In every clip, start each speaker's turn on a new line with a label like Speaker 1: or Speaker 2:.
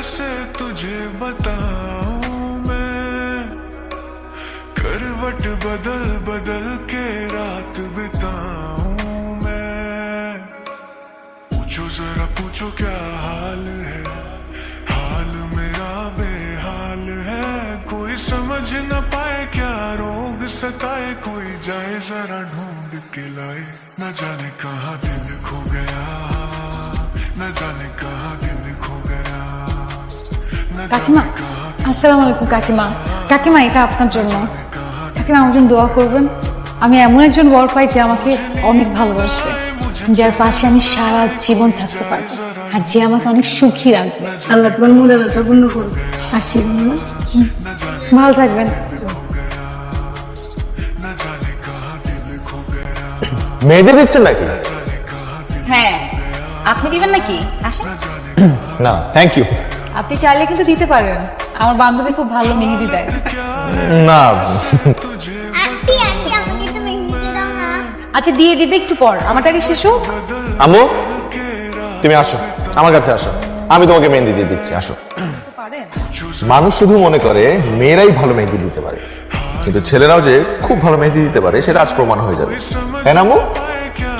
Speaker 1: कैसे तुझे बताऊँ मैं? करवट बदल बदल के रात बिताऊं मैं। पूछो जरा, पूछो क्या हाल है? हाल मेरा बेहाल है। कोई समझ न पाए क्या रोग सताए? कोई जाए जरा ढूंढ के लाए। न जाने कहा दिल खो गया। न जाने कहा
Speaker 2: কাকিমা আসসালামু আলাইকুম কাকিমা। কাকিমা এটা আপনার জন্য। কাকিমা আমার জন্য দোয়া করবেন। আমি এমন একজন বর পাই যে আমাকে অনেক ভালোবাসবে যার পাশে আমি সারা জীবন থাকতে পারব আর যে আমাকে অনেক সুখী রাখবে।
Speaker 3: আল্লাহ তোমার মনে রাজা পূর্ণ করবে
Speaker 2: আসি ভালো থাকবেন।
Speaker 4: মেয়েদের দিচ্ছেন নাকি?
Speaker 5: হ্যাঁ। আপনি দিবেন নাকি?
Speaker 4: না থ্যাংক ইউ
Speaker 2: আপনি চাইলে কিন্তু দিতে পারেন। আমার বান্ধবী খুব ভালো মেহেদি দেয়।
Speaker 4: না।
Speaker 6: আন্টি আন্টি আমাকে একটু মেহেন্দি দাও না।
Speaker 2: আচ্ছা দিয়ে দিবে একটু পর। আমারটাকে শিশু
Speaker 4: আম্মু তুমি আসো। আমার কাছে আসো। আমি তোমাকে মেহেন্দি দিয়ে দিচ্ছি। আসো। মানুষ শুধু মনে করে মেয়েরাই ভালো মেহেন্দি দিতে পারে। কিন্তু ছেলেরাও যে খুব ভালো মেহেন্দি দিতে পারে সেটা আজ প্রমাণ হয়ে যাবে। না আম্মু?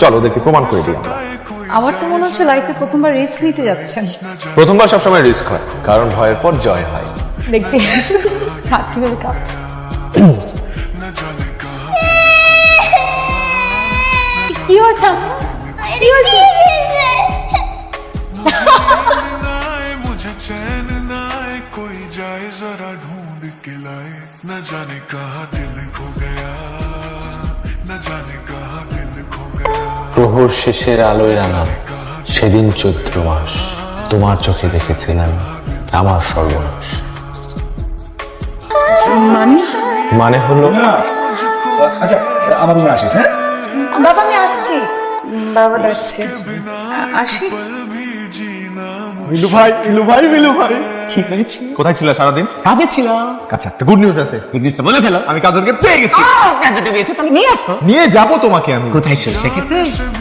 Speaker 4: চলো ওদেরকে প্রমাণ করে দিই আমরা।
Speaker 2: আমার তো মনে হচ্ছে লাইফে প্রথমবার রিস্ক নিতে যাচ্ছেন
Speaker 4: প্রথমবার সবসময় রিস্ক হয় কারণ ভয়ের পর জয় হয়
Speaker 2: দেখছি হাত কিভাবে কাঁপছে কি হয়েছে আম্মু? কি হয়েছে
Speaker 1: आए मुझे चैन न आए कोई जाए जरा ढूंढ के लाए न जाने कहा दिल खो गया न जाने कहा दिल खो गया
Speaker 7: প্রহর শেষের আলোয় আনা সেদিন চৈত্র মাস। তোমার চোখে দেখেছিলাম আমার সর্বনাশ।
Speaker 4: মানে? মানে হলো?
Speaker 8: আচ্ছা আমার আসিস হ্যাঁ?
Speaker 2: বাবা আমি আসছি। বাবা আসি।
Speaker 4: ভাই মিলু ভাই মিলু ভাই।
Speaker 7: কি হয়েছে
Speaker 4: কোথায় ছিল সারাদিন
Speaker 7: কাজে ছিলাম
Speaker 4: আচ্ছা একটা গুড নিউজ আছে
Speaker 7: ইংলিশটা বলে ফেলো
Speaker 4: আমি কাজলকে পেয়ে গেছি
Speaker 7: কাজে পেয়েছো তাহলে নিয়ে আসো
Speaker 4: নিয়ে যাব তোমাকে আমি
Speaker 7: কোথায় সরষে খেতে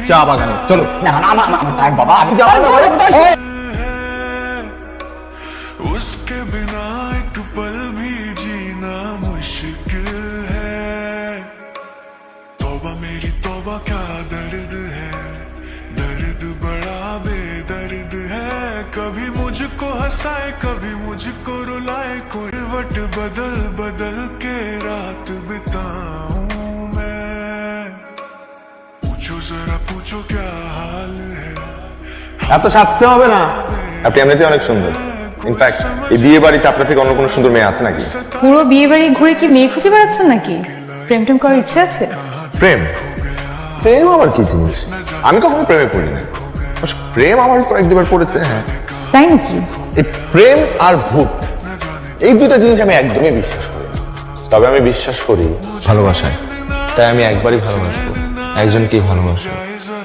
Speaker 4: চা বাগানে চলো
Speaker 7: না না আমার আমার থাক বাবা আমি যাবো না, বাবা, কোথায় সরষে?
Speaker 1: उसके बिना एक पल भी जीना मुश्किल है तौबा मेरी तौबा क्या हंसाए कभी मुझको रुलाए कोई वट बदल बदल के रात बिताऊं मैं पूछो जरा पूछो क्या हाल है
Speaker 4: এত সাজতে হবে না আপনি এমনিতেই অনেক সুন্দর ইনফ্যাক্ট এই বিয়ে বাড়িতে আপনার থেকে অন্য কোনো সুন্দর মেয়ে আছে নাকি
Speaker 2: পুরো বিয়ে বাড়ি ঘুরে কি মেয়ে খুঁজে বেড়াচ্ছেন নাকি প্রেম টেম করার ইচ্ছে আছে
Speaker 4: প্রেম প্রেম আবার কি জিনিস আমি কখনো প্রেমে পড়িনি অবশ্য প্রেম আমার উপর এক দুবার পড়েছে হ্যাঁ
Speaker 2: তাই নাকি
Speaker 4: এই প্রেম আর ভূত এই দুটো জিনিস আমি একদমই বিশ্বাস করি না। তবে আমি বিশ্বাস করি ভালোবাসায়। তাই আমি একবারই ভালোবাসবো একজনকেই ভালোবাসবো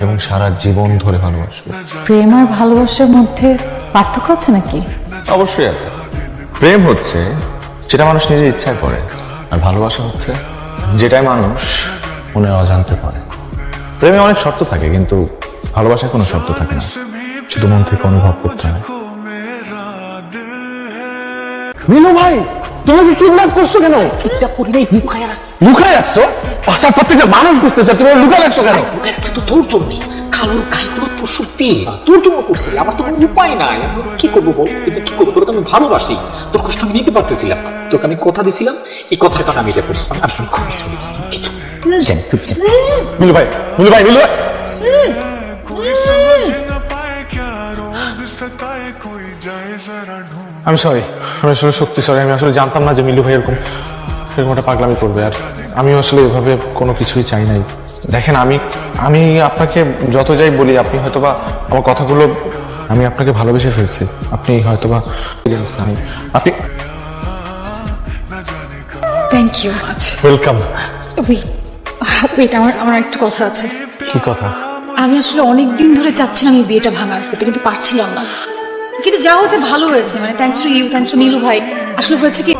Speaker 4: এবং সারা জীবন ধরে ভালোবাসবো।
Speaker 2: প্রেম আর ভালোবাসার মধ্যে পার্থক্য আছে নাকি?
Speaker 4: অবশ্যই আছে। প্রেম হচ্ছে যেটা মানুষ নিজের ইচ্ছায় করে আর ভালোবাসা হচ্ছে যেটাই মানুষ মনের অজান্তে করে। প্রেমে অনেক শর্ত থাকে কিন্তু ভালোবাসায় কোনো শর্ত থাকে না। সেটা মন থেকে অনুভব করতে হয়। মিনু ভাই তোমাকে কিডন্যাপ করছ কেন?
Speaker 7: কিডন্যাপ নাই লুকায় রাখছো।
Speaker 4: লুকায় রাখছো? প্রত্যেকটা মানুষ বুঝতেছে তুমি লুকায় রাখছো কেন?
Speaker 7: লুকায় তো তোর জন্য পুরো তোর জন্য আমার তো কোনো উপায় নাই। কি করব বল? এটা কি করব? আমি ভালোবাসি। তোর কষ্ট আমি নিতে পারতেছিলাম তোকে আমি কথা দিছিলাম এই কথার কারণে আমি এটা করছি। আমি খুবই শুনি
Speaker 4: মিলু ভাই মিলু ভাই মিলু ভাই। আমি সরি আমি আসলে সত্যি সরি আমি আসলে জানতাম না যে মিলু ভাই এরকম এরকম একটা পাগলামি করবে আর আমি আসলে এভাবে কোনো কিছুই চাই নাই। দেখেন আমি আমি আপনাকে যত যাই বলি আপনি হয়তোবা আমার কথাগুলো আমি আপনাকে ভালোবেসে ফেলছি। আপনি হয়তোবা আপনি
Speaker 2: thank you much
Speaker 4: welcome
Speaker 2: wait আমার আমার একটু কথা আছে।
Speaker 4: কি কথা?
Speaker 2: আমি আসলে অনেক দিন ধরে চাচ্ছিলাম এই বিয়েটা ভাঙার করতে কিন্তু পারছিলাম না। কিন্তু যা হয়েছে ভালো হয়েছে। মানে thanks to you thanks to Nilu ভাই। আসলে হয়েছে কি